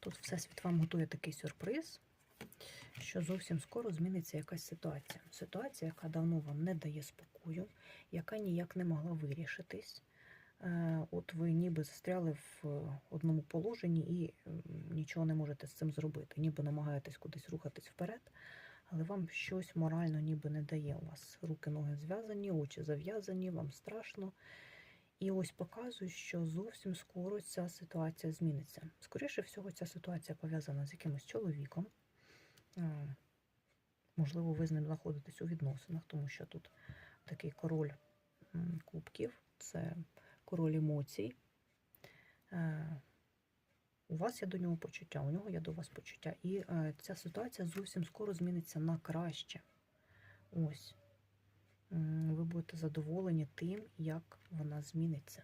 Тут Всесвіт вам готує такий сюрприз, що зовсім скоро зміниться якась ситуація. Ситуація, яка давно вам не дає спокою, яка ніяк не могла вирішитись. Е, От ви ніби застряли в е, одному положенні і нічого не можете з цим зробити. Ніби намагаєтесь кудись рухатись вперед, але вам щось морально ніби не дає. У вас руки, ноги зв'язані, очі зав'язані, вам страшно. І ось показує, що зовсім скоро ця ситуація зміниться. Скоріше всього, ця ситуація пов'язана з якимось чоловіком. Можливо, ви з ним знаходитесь у відносинах, тому що тут такий король кубків, це король емоцій. У вас є до нього почуття, у нього є до вас почуття. І е, ця ситуація зовсім скоро зміниться на краще. Ось. Ви будете задоволені тим, як вона зміниться.